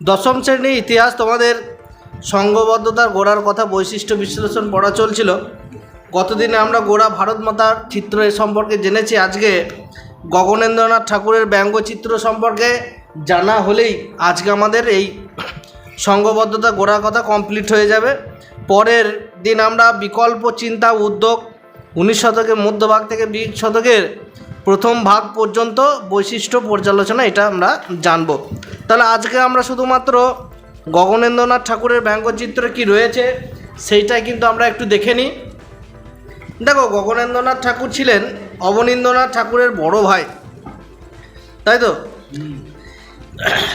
দশম শ্রেণি ইতিহাস তোমাদের সংঘবদ্ধতার গোড়ার কথা বৈশিষ্ট্য বিশ্লেষণ পড়া চলছিল। গতদিনে আমরা গোড়া ভারত মাতার চিত্র এ সম্পর্কে জেনেছি। আজকে গগনেন্দ্রনাথ ঠাকুরের ব্যঙ্গচিত্র সম্পর্কে জানা হলেই আজকে আমাদের এই সংঘবদ্ধতা গোড়ার কথা কমপ্লিট হয়ে যাবে। পরের দিন আমরা বিকল্প চিন্তা উদ্যোগ উনিশ শতকের মধ্যভাগ থেকে বিশ শতকের প্রথম ভাগ পর্যন্ত বৈশিষ্ট্য পর্যালোচনা এটা আমরা জানব। তাহলে আজকে আমরা শুধুমাত্র গগনেন্দ্রনাথ ঠাকুরের ব্যঙ্গচিত্র কি রয়েছে সেইটাই কিন্তু আমরা একটু দেখে নিই। দেখো, গগনেন্দ্রনাথ ঠাকুর ছিলেন অবনীন্দ্রনাথ ঠাকুরের বড় ভাই, তাই তো?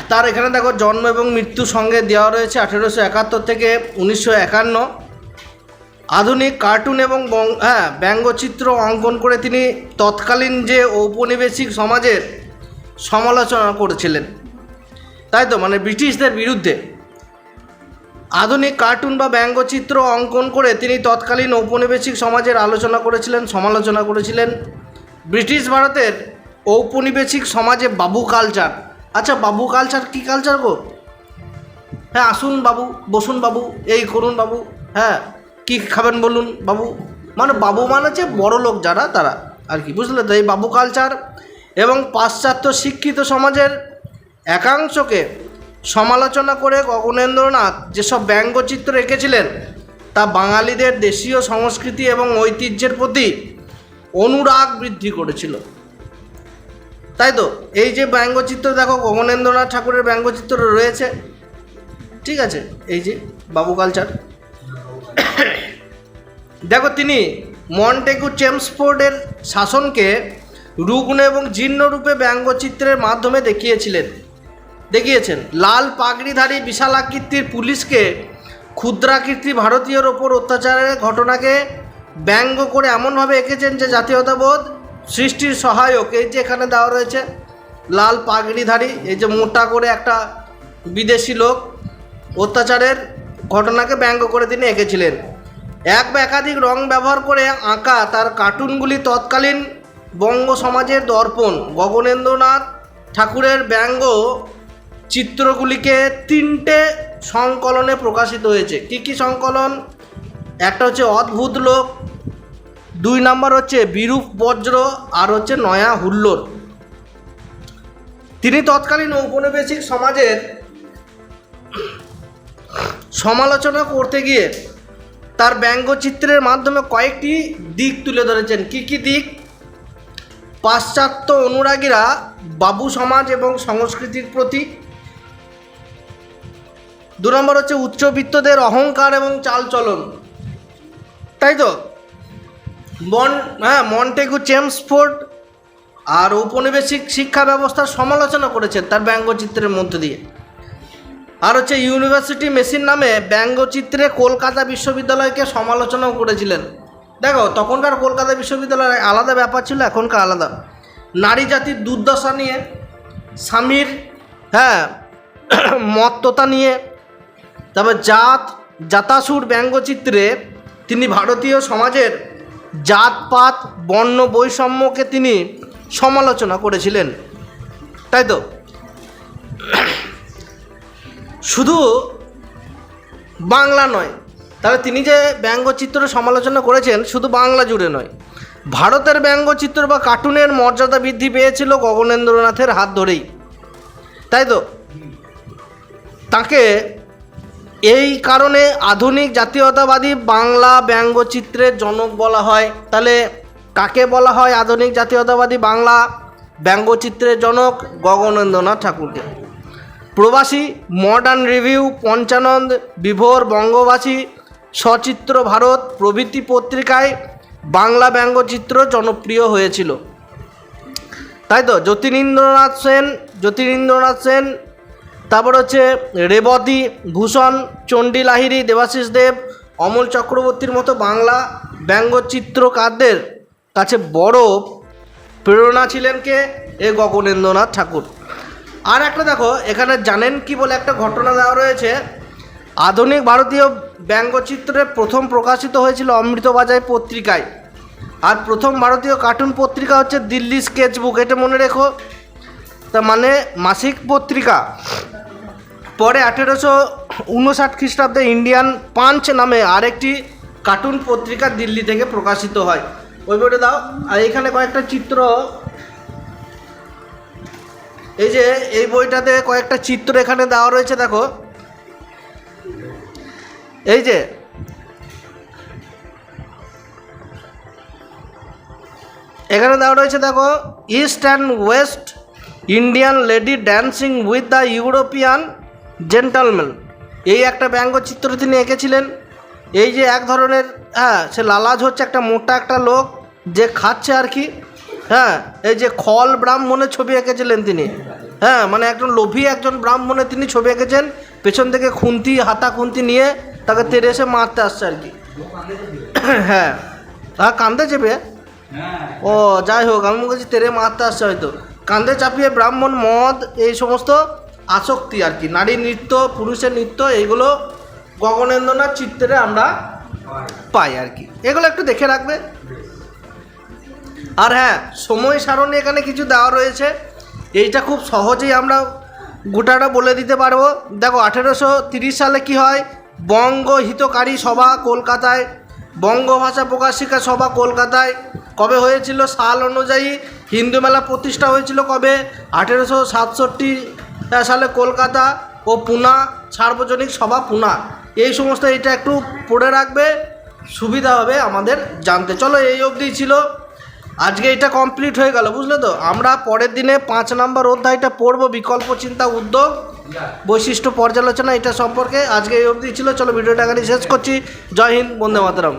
তার এখানে দেখো, জন্ম এবং মৃত্যু সঙ্গে দেওয়া রয়েছে আঠেরোশো একাত্তর থেকে উনিশশো একান্ন। আধুনিক কার্টুন এবং হ্যাঁ ব্যঙ্গচিত্র অঙ্কন করে তিনি তৎকালীন যে ঔপনিবেশিক সমাজের সমালোচনা করেছিলেন। তাই তো? মানে ব্রিটিশদের বিরুদ্ধে। আধুনিক কার্টুন বা ব্যঙ্গচিত্র অঙ্কন করে তিনি তৎকালীন ঔপনিবেশিক সমাজের আলোচনা করেছিলেন, সমালোচনা করেছিলেন। ব্রিটিশ ভারতের ঔপনিবেশিক সমাজে বাবু কালচার আচ্ছা বাবু কালচার কী কালচার গো? হ্যাঁ আসুন বাবু, বসুন বাবু, এই করুন বাবু হ্যাঁ। কি খাবেন বলুন বাবু? মানে বাবু মানে হচ্ছে বড় লোক যারা, তারা আর কি, বুঝলে? তো এই বাবু কালচার এবং পাশ্চাত্য শিক্ষিত সমাজের একাংশকে সমালোচনা করে গগনেন্দ্রনাথ যেসব ব্যঙ্গচিত্র এঁকেছিলেন, তা বাঙালিদের দেশীয় সংস্কৃতি এবং ঐতিহ্যের প্রতি অনুরাগ বৃদ্ধি করেছিল। তাই তো? এই যে ব্যঙ্গচিত্র, দেখো, গগনেন্দ্রনাথ ঠাকুরের ব্যঙ্গচিত্র রয়েছে। ঠিক আছে? এই যে বাবু কালচার দেখো তিনি মন্টেগু চেমসফোর্ডের শাসনকে রুগ্ন এবং জীর্ণ রূপে ব্যঙ্গচিত্রের মাধ্যমে দেখিয়েছিলেন। দেখিয়েছেন, লাল পাগড়িধারী বিশালাকৃতির পুলিশকে ক্ষুদ্রাকৃতি ভারতীয়র ওপর অত্যাচারের ঘটনাকে ব্যঙ্গ করে এমনভাবে এঁকেছেন যে জাতীয়তাবোধ সৃষ্টির সহায়ক। এই যে এখানে দেওয়া রয়েছে, লাল পাগড়িধারী, এই যে মোটা করে একটা বিদেশি লোক অত্যাচারের ঘটনাকে ব্যঙ্গ করে তিনি এঁকেছিলেন। এক বা একাধিক রং ব্যবহার করে আঁকা তার কার্টুনগুলি তৎকালীন বঙ্গ সমাজের দর্পণ। গগনেন্দ্রনাথ ঠাকুরের ব্যঙ্গ চিত্রগুলিকে তিনটে সংকলনে প্রকাশিত হয়েছে। কি কি সংকলন? একটা হচ্ছে অদ্ভুত লোক, দুই নাম্বার হচ্ছে বিরূপ বজ্র, আর হচ্ছে নয়া হুল্লোর তিনি তৎকালীন ঔপনিবেশিক সমাজের সমালোচনা করতে গিয়ে তার ব্যঙ্গচিত্রের মাধ্যমে কয়েকটি দিক তুলে ধরেছেন। কি কি দিক? পাশ্চাত্য অনুরাগীরা বাবু সমাজ এবং সংস্কৃতির প্রতি। দু নম্বর হচ্ছে উচ্চবিত্তদের অহংকার এবং চালচলন। তাই তো? মন হ্যাঁ মন্টেগু চেমসফোর্ড আর ঔপনিবেশিক শিক্ষা ব্যবস্থার সমালোচনা করেছেন তার ব্যঙ্গচিত্রের মধ্য দিয়ে। আর হচ্ছে ইউনিভার্সিটি মেশিন নামে ব্যঙ্গচিত্রে কলকাতা বিশ্ববিদ্যালয়কে সমালোচনাও করেছিলেন। দেখো, তখনকার কলকাতা বিশ্ববিদ্যালয়ের আলাদা ব্যাপার ছিল, এখনকার আলাদা। নারী জাতির দুর্দশা নিয়ে, স্বামীর হ্যাঁ মত্ততা নিয়ে, তারপর জাত, জাতাসুর ব্যঙ্গচিত্রে তিনি ভারতীয় সমাজের জাতপাত, বর্ণ বৈষম্যকে তিনি সমালোচনা করেছিলেন। তাই তো? শুধু বাংলা নয়, তাহলে তিনি যে ব্যঙ্গচিত্র সমালোচনা করেছেন শুধু বাংলা জুড়ে নয়। ভারতের ব্যঙ্গচিত্র বা কার্টুনের মর্যাদা বৃদ্ধি পেয়েছিল গগনেন্দ্রনাথের হাত ধরেই। তাই তো? তাকে এই কারণে আধুনিক জাতীয়তাবাদী বাংলা ব্যঙ্গচিত্রের জনক বলা হয়। তাহলে কাকে বলা হয় আধুনিক জাতীয়তাবাদী বাংলা ব্যঙ্গচিত্রের জনক? গগনেন্দ্রনাথ ঠাকুরকে। প্রবাসী মডার্ন রিভিউ পঞ্চানন্দ, বিভোর বঙ্গবাসী, সচিত্র ভারত প্রভৃতি পত্রিকায় বাংলা ব্যঙ্গচিত্র জনপ্রিয় হয়েছিল। তাই তো? জ্যোতিরিন্দ্রনাথ সেন জ্যোতিরিন্দ্রনাথ সেন, তারপর হচ্ছে রেবতী ভূষণ, চণ্ডী লাহিড়ী, দেবাশিস দেব, অমল চক্রবর্তীর মতো বাংলা ব্যঙ্গচিত্রকারদের কাছে বড় প্রেরণা ছিলেন কে? এ গগনেন্দ্রনাথ ঠাকুর। আর একটা দেখো, এখানে জানেন কি বলে একটা ঘটনা দেওয়া রয়েছে? আধুনিক ভারতীয় ব্যঙ্গচিত্রে প্রথম প্রকাশিত হয়েছিল অমৃতবাজার পত্রিকায়। আর প্রথম ভারতীয় কার্টুন পত্রিকা হচ্ছে দিল্লি স্কেচ বুক এটা মনে রেখো। তা মানে মাসিক পত্রিকা। পরে আঠেরোশো উনষাট খ্রিস্টাব্দে ইন্ডিয়ান পাঞ্চ নামে আরেকটি কার্টুন পত্রিকা দিল্লি থেকে প্রকাশিত হয়। ওই বইটা দাও। আর এখানে কয়েকটা চিত্র এই যে, এই বইটাতে কয়েকটা চিত্র এখানে দেওয়া রয়েছে, দেখো। এই যে, এখানে দেওয়া রয়েছে, দেখো east and west Indian lady dancing with the European gentleman এই একটা ব্যঙ্গচিত্র তিনি এঁকেছিলেন। এই যে এক ধরনের হ্যাঁ সে লালাজ হচ্ছে একটা মোটা একটা লোক, যে খাচ্ছে আর কি। হ্যাঁ এই যে খল ব্রাহ্মণের ছবি এঁকেছিলেন তিনি। হ্যাঁ মানে একজন লোভী একজন ব্রাহ্মণের তিনি ছবি এঁকেছেন। পেছন থেকে খুন্তি, হাতা খুন্তি নিয়ে তাকে তেরে এসে মারতে আসছে আর কি। হ্যাঁ হ্যাঁ কান্দে চেপে? ও, যাই হোক, আমি বলছি তেরে মারতে আসছে হয়তো। কান্দে চাপিয়ে ব্রাহ্মণ, মদ, এই সমস্ত আসক্তি আর কি। নারী নৃত্য, পুরুষের নৃত্য, এইগুলো গগনেন্দ্রনাথ চিত্রে আমরা পাই আর কি। এগুলো একটু দেখে রাখবে। আর হ্যাঁ সময় সারণী এখানে কিছু দেওয়া রয়েছে। এইটা খুব সহজেই আমরা গোটাটা বলে দিতে পারব। দেখো, আঠেরোশো তিরিশ সালে কি হয়? বঙ্গ হিতকারী সভা কলকাতায় বঙ্গ ভাষা প্রকাশিকা সভা কলকাতায়। কবে হয়েছিল? সাল অনুযায়ী হিন্দু মেলা প্রতিষ্ঠা হয়েছিল কবে? আঠেরোশো সাতষট্টি সালে কলকাতা ও পুনা, সার্বজনিক সভা পুনা। এই সমস্ত এটা একটু পড়ে রাখবে, সুবিধা হবে আমাদের জানতে। চলো, এই অবধি ছিল। আজকে এটা কমপ্লিট হয়ে গেল, বুঝলে তো? আমরা পরের দিনে পাঁচ নাম্বার অধ্যায়টা পড়ব, বিকল্প চিন্তা, উদ্যোগ, বৈশিষ্ট্য পর্যালোচনা, এটা সম্পর্কে। আজকে এই অবধি ছিল, চলো ভিডিওটা এখানে শেষ করছি। জয় হিন্দ, বন্দে মাতরম।